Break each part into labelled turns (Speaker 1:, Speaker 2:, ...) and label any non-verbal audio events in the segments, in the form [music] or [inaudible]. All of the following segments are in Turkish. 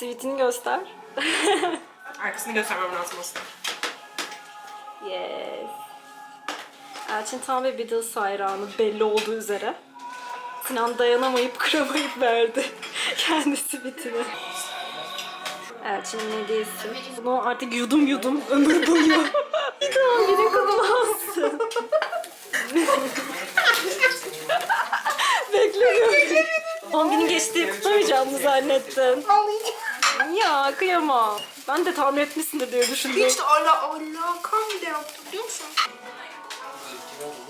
Speaker 1: Sweet'ini göster. [laughs]
Speaker 2: Arkasını göstermem lazım aslında.
Speaker 1: Yes. Elçin tam bir Beatles hayranı belli olduğu üzere. Sinan dayanamayıp [laughs] kıramayıp verdi [laughs] kendisi bitini. Elçin'in hediyesi. Bunu artık yudum yudum ömür boyu. bir daha biri kutlansın. Beklemiyorum. Doğum günün geçtiği kutlamayacağımı zannettin. Ya kıyamam. Ben de tahmin etmişsindir diye düşündüm.
Speaker 2: Hiç de ala alakam bile yoktu biliyor musun?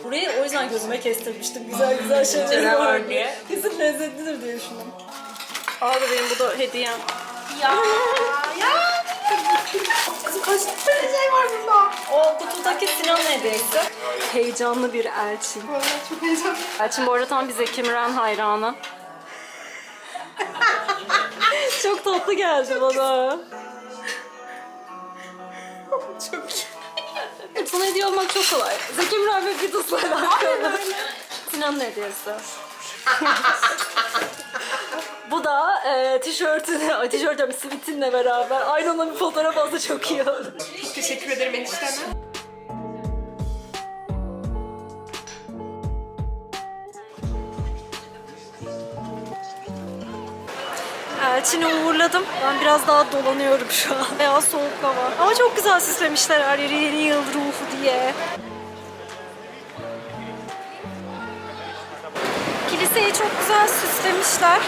Speaker 1: Burayı o yüzden gözüme kestirmiştim. Güzel güzel şeyler var diye.
Speaker 2: diye.
Speaker 1: Kesin lezzetlidir diye düşündüm. Abi benim bu da hediyem.
Speaker 2: Ya ya. Kızım kaç tane şey var bunda?
Speaker 1: O kutudaki Sinan'ın hediyesi. Heyecanlı bir Elçin.
Speaker 2: Vallahi çok heyecanlı.
Speaker 1: Elçin bu arada tam bir Zeki Müren hayranı. Tatlı geldi bana. [laughs]
Speaker 2: Çok iyi.
Speaker 1: Sana hediye olmak çok kolay. Zeki Müren ve Beatles'la alakalı. Sinan'ın hediyesi. [laughs] Bu da e, tişörtünü, ay tişört diyorum, sweatinle beraber aynı ona bir fotoğraf alsa çok iyi olur.
Speaker 2: Teşekkür ederim enişteme.
Speaker 1: Elçin'i uğurladım. Ben biraz daha dolanıyorum şu an. Bayağı soğuk hava. Ama çok güzel süslemişler her yeri yeni yıl ruhu diye. Kiliseyi çok güzel süslemişler.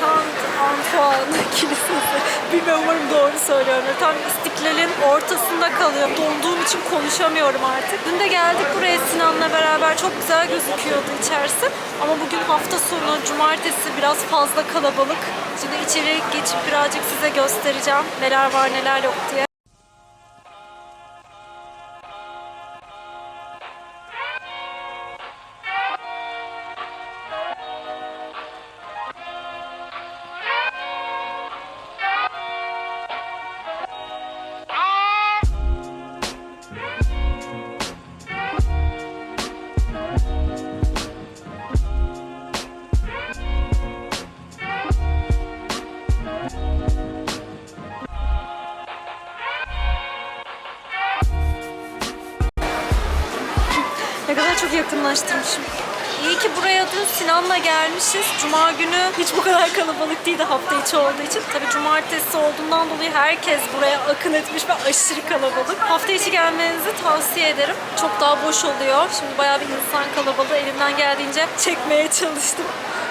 Speaker 1: Saint Antoine Kilisesi. Bilmiyorum umarım doğru söylüyorum. Tam istiklalin ortasında kalıyor. Donduğum için konuşamıyorum artık. Dün de geldik buraya Sinan'la beraber. Çok güzel gözüküyordu içerisi. Ama bugün hafta sonu, cumartesi biraz fazla kalabalık. Şimdi içeri geçip birazcık size göstereceğim. Neler var neler yok diye. Sinan'la gelmişiz. Cuma günü hiç bu kadar kalabalık değildi hafta içi olduğu için. Tabii cumartesi olduğundan dolayı herkes buraya akın etmiş ve aşırı kalabalık. Hafta içi gelmenizi tavsiye ederim. Çok daha boş oluyor. Şimdi bayağı bir insan kalabalığı elimden geldiğince çekmeye çalıştım.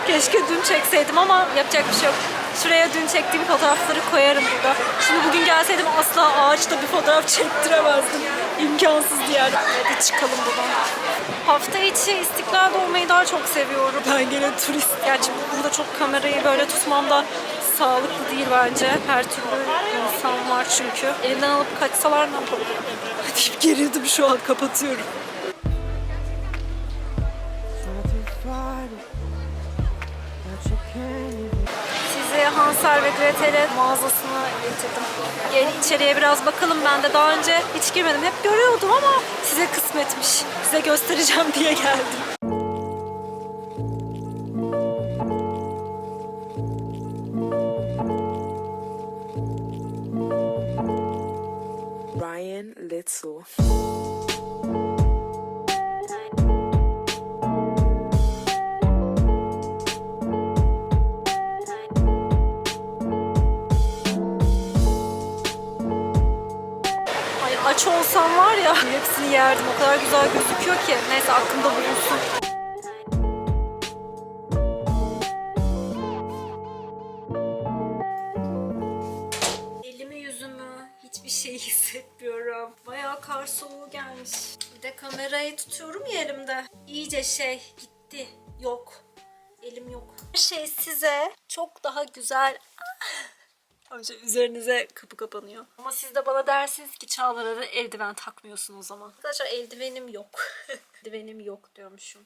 Speaker 1: Keşke dün çekseydim ama yapacak bir şey yok. Şuraya dün çektiğim fotoğrafları koyarım burada. Şimdi bugün gelseydim asla ağaçta bir fotoğraf [laughs] çektiremezdim. İmkansız yani. Hadi çıkalım buradan. Hafta içi İstiklal'de olmayı daha çok seviyorum. Ben gene turist. Gerçi burada çok kamerayı böyle tutmam da sağlıklı değil bence. Her türlü insan var çünkü. Elimden alıp kaçsalar ne yapabilirim? [laughs] Deyip gerildim şu an kapatıyorum. Sizi Hansel ve Gretel'e mağazasına getirdim. Gel içeriye biraz bakalım. Ben de daha önce hiç girmedim. Hep görüyordum ama size kısmetmiş. Size göstereceğim diye geldim.
Speaker 3: Ryan Little.
Speaker 1: Aç olsam var ya hepsini yerdim. O kadar güzel gözüküyor ki. Neyse aklımda bulunsun. Elimi yüzümü hiçbir şey [laughs] hissetmiyorum. Bayağı kar soğuğu gelmiş. Bir de kamerayı tutuyorum ya elimde. İyice şey gitti. Yok. Elim yok. Her şey size çok daha güzel Önce üzerinize kapı kapanıyor. Ama siz de bana dersiniz ki Çağlar'a da eldiven takmıyorsun o zaman. Arkadaşlar eldivenim yok. [laughs] eldivenim yok diyormuşum.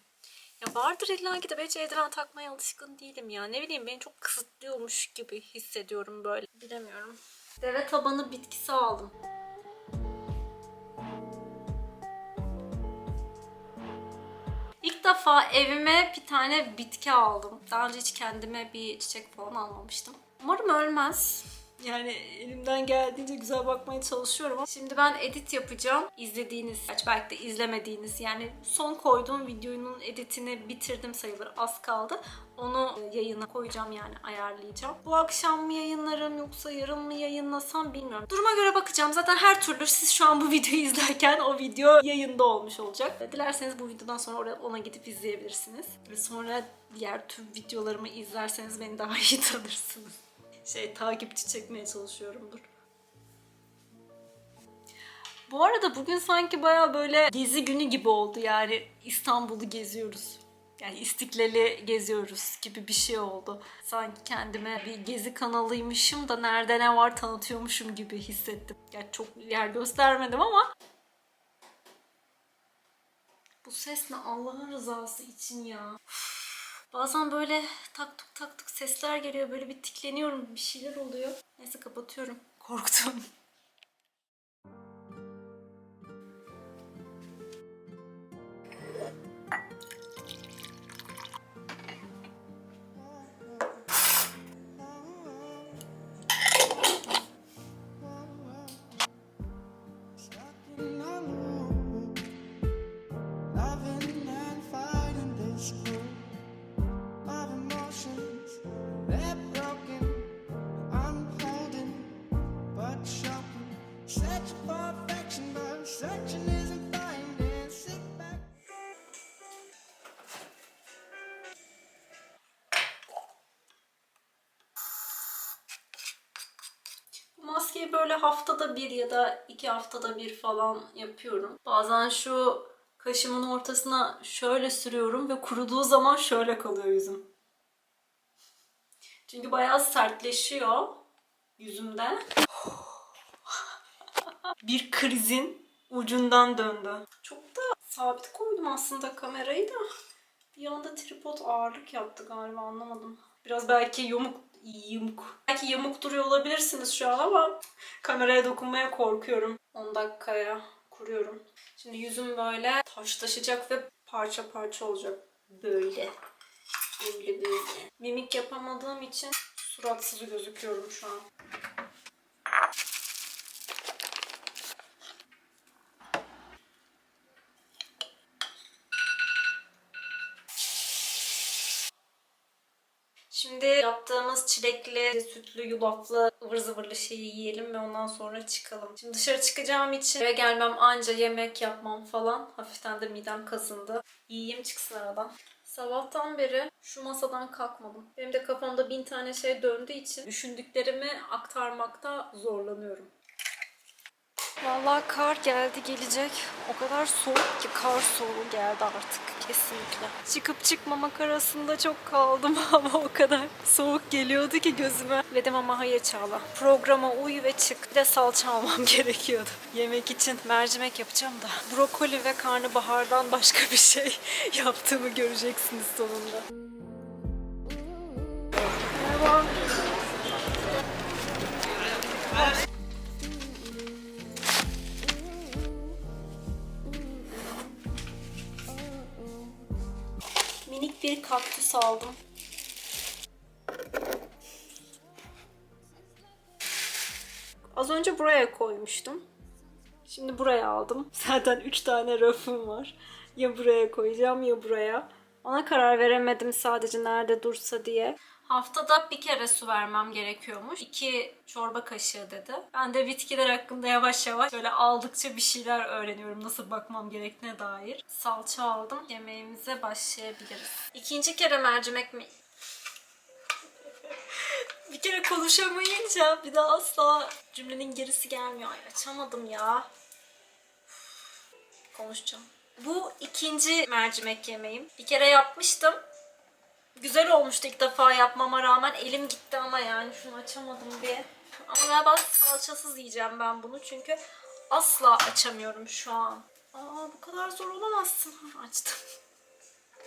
Speaker 1: Ya vardır illa ki de ben hiç eldiven takmaya alışkın değilim ya. Ne bileyim beni çok kısıtlıyormuş gibi hissediyorum böyle. Bilemiyorum. Deve tabanı bitkisi aldım. İlk defa evime bir tane bitki aldım. Daha önce hiç kendime bir çiçek falan almamıştım. Umarım ölmez. Yani elimden geldiğince güzel bakmaya çalışıyorum ama şimdi ben edit yapacağım. İzlediğiniz, belki de izlemediğiniz yani son koyduğum videonun editini bitirdim sayılır. Az kaldı. Onu yayına koyacağım yani ayarlayacağım. Bu akşam mı yayınlarım yoksa yarın mı yayınlasam bilmiyorum. Duruma göre bakacağım. Zaten her türlü siz şu an bu [laughs] videoyu izlerken o video yayında olmuş olacak. Dilerseniz bu videodan sonra ona gidip izleyebilirsiniz. Ve sonra diğer tüm videolarımı izlerseniz beni daha iyi tanırsınız. Şey takipçi çekmeye çalışıyorumdur. Bu arada bugün sanki baya böyle gezi günü gibi oldu yani İstanbul'u geziyoruz. Yani İstiklal'i geziyoruz gibi bir şey oldu. Sanki kendime bir gezi kanalıymışım da nerede ne var tanıtıyormuşum gibi hissettim. Yani çok yer göstermedim ama bu ses ne Allah'ın rızası için ya. Üf. Bazen böyle tak tuk tak sesler geliyor. Böyle bir tikleniyorum. Bir şeyler oluyor. Neyse kapatıyorum. Korktum. Maskeyi böyle haftada bir ya da iki haftada bir falan yapıyorum. Bazen şu kaşımın ortasına şöyle sürüyorum ve kuruduğu zaman şöyle kalıyor yüzüm. Çünkü bayağı sertleşiyor yüzümde. [laughs] bir krizin ucundan döndü. Çok da sabit koydum aslında kamerayı da. Bir anda tripod ağırlık yaptı galiba anlamadım. Biraz belki yamuk yamuk. Belki yamuk duruyor olabilirsiniz şu an ama kameraya dokunmaya korkuyorum. 10 dakikaya kuruyorum. Şimdi yüzüm böyle taşlaşacak ve parça parça olacak. Böyle. Böyle böyle. Mimik yapamadığım için suratsız gözüküyorum şu an. Şimdi yaptığımız çilekli, sütlü, yulaflı, ıvır zıvırlı şeyi yiyelim ve ondan sonra çıkalım. Şimdi dışarı çıkacağım için eve gelmem anca yemek yapmam falan. Hafiften de midem kazındı. Yiyeyim çıksın aradan. Sabahtan beri şu masadan kalkmadım. Benim de kafamda bin tane şey döndüğü için düşündüklerimi aktarmakta zorlanıyorum. Vallahi kar geldi gelecek. O kadar soğuk ki kar soğuğu geldi artık kesinlikle. Çıkıp çıkmamak arasında çok kaldım [laughs] ama o kadar soğuk geliyordu ki gözüme. Dedim ama hayır Çağla. Programa uy ve çık. Bir de salça almam [laughs] gerekiyordu. Yemek için mercimek yapacağım da. Brokoli ve karnabahardan başka bir şey [laughs] yaptığımı göreceksiniz sonunda. Merhaba. Minik bir kaktüs aldım. Az önce buraya koymuştum. Şimdi buraya aldım. [laughs] Zaten 3 tane rafım var. Ya buraya koyacağım ya buraya. Ona karar veremedim sadece nerede dursa diye. Haftada bir kere su vermem gerekiyormuş. 2 çorba kaşığı dedi. Ben de bitkiler hakkında yavaş yavaş böyle aldıkça bir şeyler öğreniyorum. Nasıl bakmam gerektiğine dair. Salça aldım. Yemeğimize başlayabiliriz. İkinci kere mercimek mi? bir kere konuşamayınca bir daha asla cümlenin gerisi gelmiyor. Ay açamadım ya. Konuşacağım. Bu ikinci mercimek yemeğim. Bir kere yapmıştım. Güzel olmuştu ilk defa yapmama rağmen. Elim gitti ama yani şunu açamadım diye. Ama galiba salçasız yiyeceğim ben bunu çünkü asla açamıyorum şu an. Aa bu kadar zor olamazsın. [laughs] Açtım.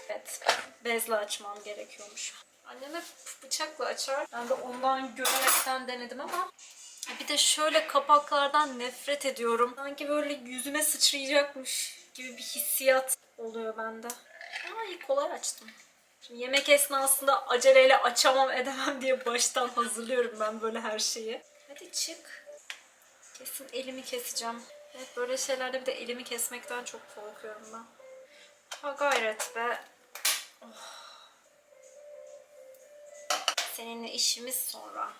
Speaker 1: Evet, bezle açmam gerekiyormuş. Annem hep bıçakla açar. Ben de ondan görerekten denedim ama bir de şöyle kapaklardan nefret ediyorum. Sanki böyle yüzüme sıçrayacakmış gibi bir hissiyat oluyor bende. Ama iyi kolay açtım. Şimdi yemek esnasında aceleyle açamam edemem diye baştan hazırlıyorum ben böyle her şeyi. Hadi çık. Kesin elimi keseceğim. Evet böyle şeylerde bir de elimi kesmekten çok korkuyorum ben. Ha gayret be. Oh. Seninle işimiz sonra.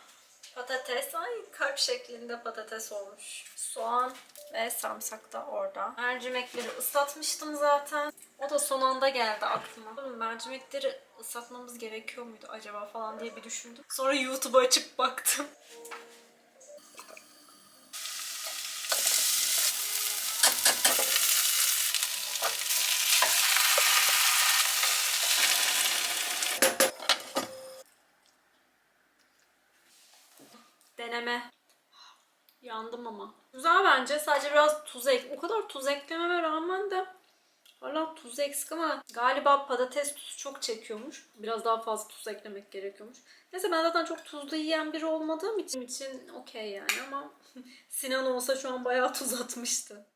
Speaker 1: Patates, ay kalp şeklinde patates olmuş. Soğan ve sarımsak da orada. Mercimekleri ıslatmıştım zaten. O da son anda geldi aklıma. Mercimekleri ıslatmamız gerekiyor muydu acaba falan diye bir düşündüm. Sonra YouTube'u açıp baktım. Deneme. Yandım ama. Güzel bence. Sadece biraz tuz ek. O kadar tuz eklememe rağmen de hala tuz eksik ama galiba patates tuzu çok çekiyormuş. Biraz daha fazla tuz eklemek gerekiyormuş. Neyse ben zaten çok tuzlu yiyen biri olmadığım için, için okey yani ama [laughs] Sinan olsa şu an bayağı tuz atmıştı.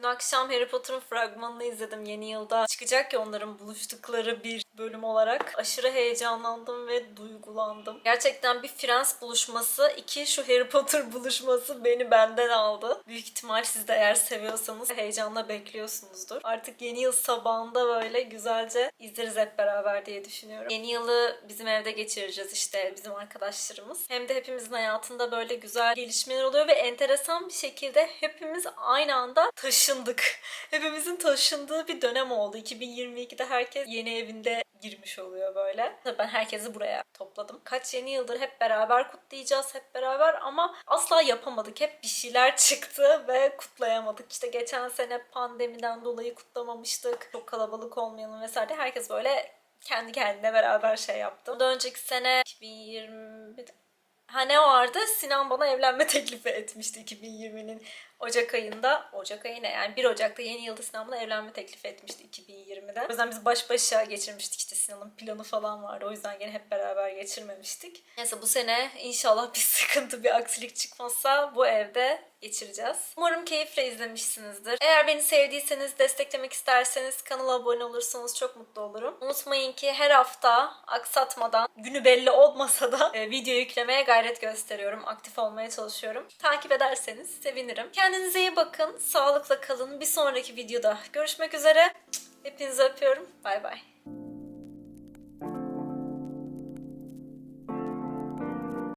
Speaker 1: Dün akşam Harry Potter'ın fragmanını izledim yeni yılda. Çıkacak ya onların buluştukları bir bölüm olarak. Aşırı heyecanlandım ve duygulandım. Gerçekten bir Frans buluşması, iki şu Harry Potter [laughs] buluşması beni benden aldı. Büyük ihtimal siz de eğer seviyorsanız heyecanla bekliyorsunuzdur. Artık yeni yıl sabahında böyle güzelce izleriz hep beraber diye düşünüyorum. Yeni yılı bizim evde geçireceğiz işte bizim arkadaşlarımız. Hem de hepimizin hayatında böyle güzel gelişmeler oluyor ve enteresan bir şekilde hepimiz aynı anda taşındık. [laughs] Hepimizin taşındığı bir dönem oldu. 2022'de herkes yeni evinde girmiş oluyor böyle. Ben herkesi buraya topladım. Kaç yeni yıldır hep beraber kutlayacağız hep beraber ama asla yapamadık. Hep bir şeyler [laughs] çıktı ve kutlayamadık. İşte geçen sene pandemiden dolayı kutlamamıştık. Çok kalabalık olmayalım vesaire. Herkes böyle kendi kendine beraber şey yaptı. Bundan önceki sene 2020 Ha ne vardı? Sinan bana evlenme [laughs] teklifi etmişti 2020'nin Ocak ayında. Ocak ayı ne? Yani 1 Ocak'ta yeni yılda Sinan bana evlenme teklifi etmişti 2020'de. O yüzden biz baş başa geçirmiştik işte Sinan'ın planı falan vardı. O yüzden yine hep beraber geçirmemiştik. Neyse bu sene inşallah bir [laughs] sıkıntı, bir aksilik çıkmazsa bu evde geçireceğiz. Umarım keyifle izlemişsinizdir. Eğer beni sevdiyseniz, desteklemek isterseniz kanala abone olursanız çok mutlu olurum. Unutmayın ki her hafta aksatmadan, günü belli olmasa da e, video yüklemeye gayret gösteriyorum. Aktif olmaya çalışıyorum. Takip ederseniz sevinirim. Kendinize iyi bakın. Sağlıkla kalın. Bir sonraki videoda görüşmek üzere. Hepinizi öpüyorum. Bay bay.